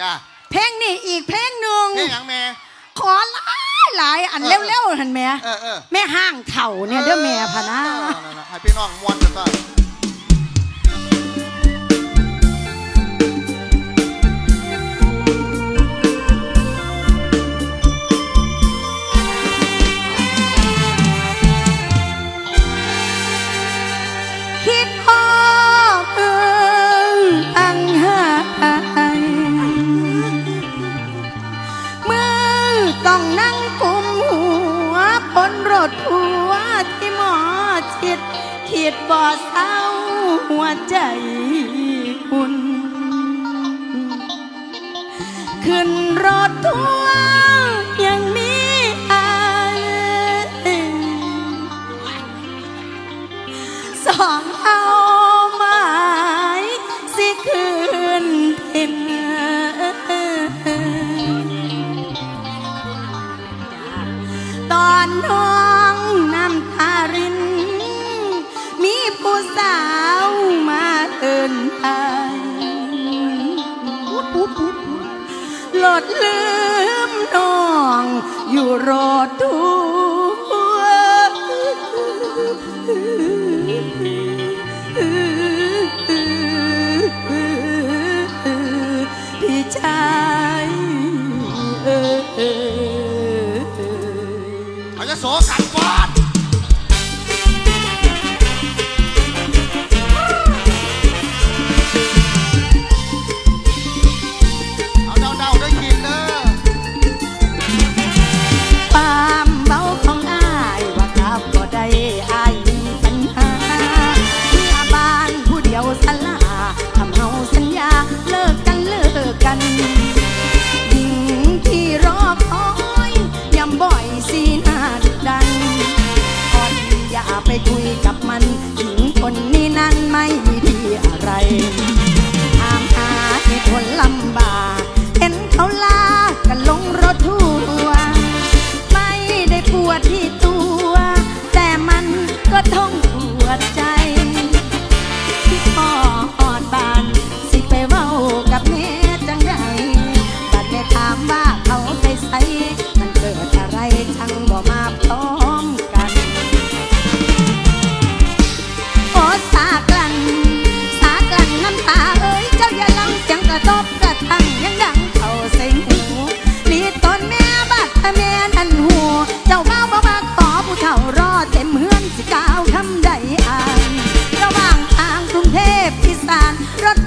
จ้าเพลงนี้อีกเพลงหนึ่งเพลงหยังแม่ ขอหลายหลายอันเออเร็วๆหันแม่เออเออ แม่ห้างเถ่าเนี่ยเด้อแม่พะนะ เออนั่นๆให้พี่น้องมวนกันต่อ คนรถหัวที่หมอชิดขีดบ่อเศร้าหัวใจคุณขึ้นรถทัวร์ยังมีอายสองเอา ผู้สาวมาเอินทางหลดลืมน้องอยู่รอทั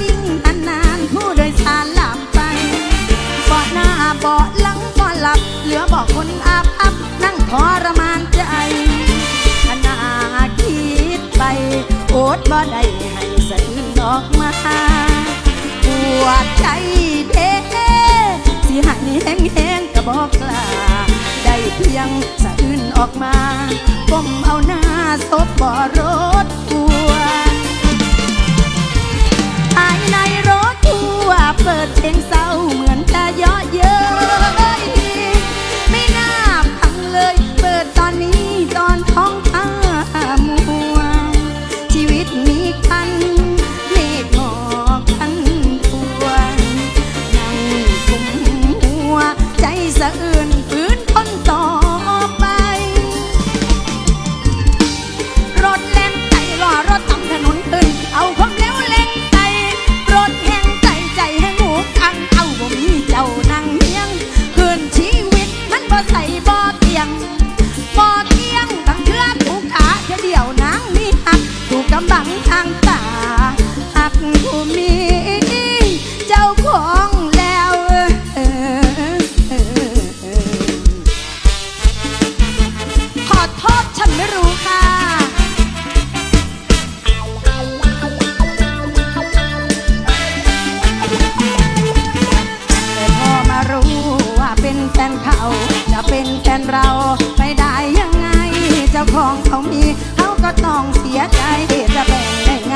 วิ่งนานผู้โดยสารหลับไปเบาะหน้าเบาะหลังเบาะหลับ เหลือบาะคนอาภัพนั่งทรมานใจขณะคิดไปโอดบ่ได้ให้สะอื้นออกมาปวดใจเด้สิให้แห้งแห้งๆก็บอกกล้าได้เพียงสะอื้นออกมาก้มเอาหน้าซบบ่อรถทัว เขาก็ต้องเสียใจจะแบ่งได้ไง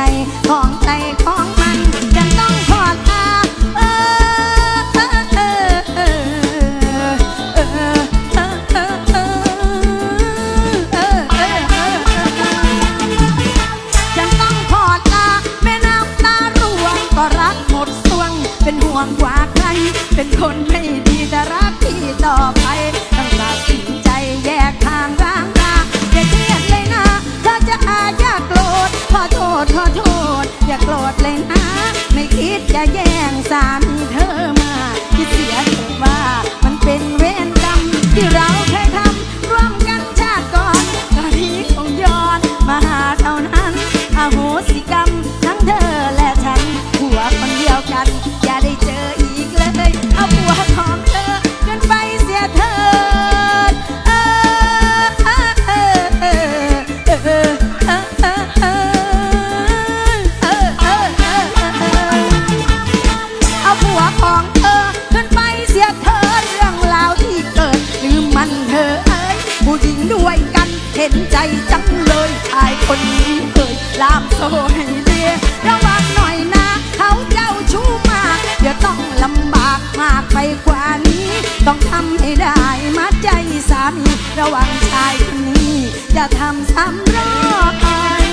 ของใจของมันจะต้องขอดอาเออเออเออเออเออเออเออเออเออเออฉันต้องขอดลาแม่น้ำตาร่วงก็รักหมดสวงเป็นห่วงกว่าใครเป็นคนไม่ดีแต่รักพี่ต่อไษขอโทษ อย่าโกรธเลยนะ ไม่คิดจะแย่งสามี มี ระวังชายคนนี้จะทำซ้ำรอย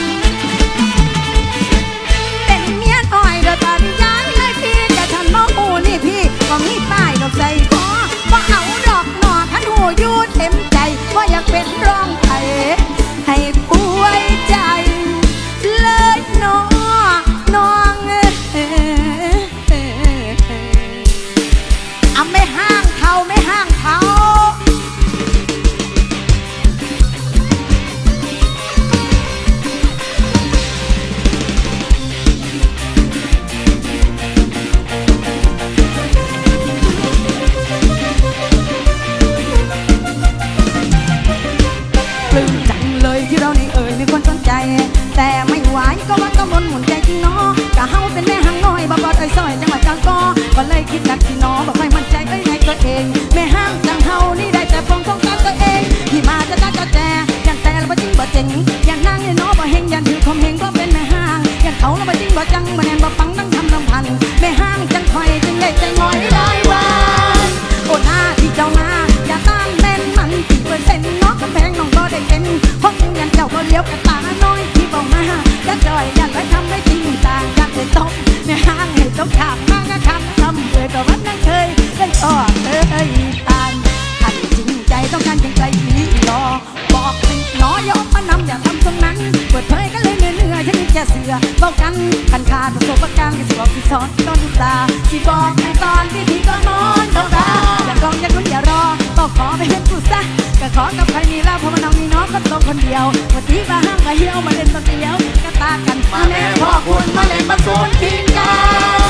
เป็นเมียน้อยเด้อตาดีย้ายเลยพี่แต่ฉันบ่หูนี่พี่ก็มีป้ายดอกใจคอว่าเอาดอกหน่อขันหูยูดเต็มใจว่าอยากเป็นร้อง คอยจึงได้ใจงอยวันโอ้หน้าที่เจ้ามาอย่าตามเต้นมันกี่เปอร์เซ็นต์น้องกำแพงน้องก็ได้เป็นห้องยันเจ้าก็เลี้ยวกระตาน้อยที่บอกมาจะจอยยันไว้ทำให้จริงต่างกันเลยต้องในห้างให้ต้องขาบมากก็ขาบทำเลยก็วันนั้นเคยได้ชอบเอ้ยตานท่านจริงใจต้องการจริงใจพี่รอบอกสิน้อยอมมานำอย่าทำตรงนั้นเปิดเผยกันเลยเนื้อเนื้อฉันจะเสือบอกกันกันขาดประสบการณ์ที่บอกที่สอนตอน ลาที่บอกในตอนที่พี่ก็นอนโดนตาอย่ากองอย่าลุ้นอย่ารอต้องขอไปเห็นกูซะก็ขอกับใครมีแล้วเพราะว่าน้องมีน้องก็ต้องคนเดียววันที่มาห้างมาเหี่ยวมาเล่นมาเตียวก็ตากันมาแม่พ่อคุณมาเล่นมาโซนทิ้งกั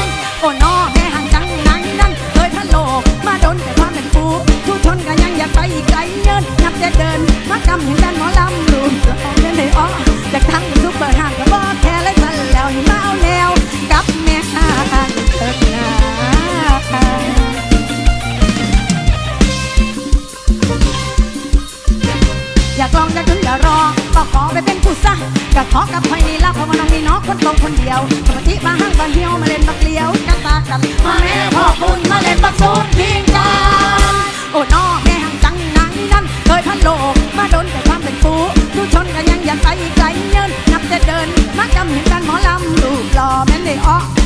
นโอ้น้อแม่ห่างจังนั้นนั่นเคยพันโลกมาโดนแต่ความเป็นปูทุกชนก็ยังอยากไปอีกไกลเยินนับจะเดินมากำเห็นกันหมอลำลูก บาเหี่ยวมาเล่นบักเลี้ยวกันตากันมาแม่พ่อคุณมาเล่นบักโซนทิ้งกันโอ้น้อแม่ห่างจังนางนี่นั่นเคยพันโลกมาโดนแต่ความเป็นฟูทุชนกันยังอยากไปอีกไกลเยินนับจะเดินมาจำเห็นกันหมอลำลูกหล่อแม่นได้อ้อก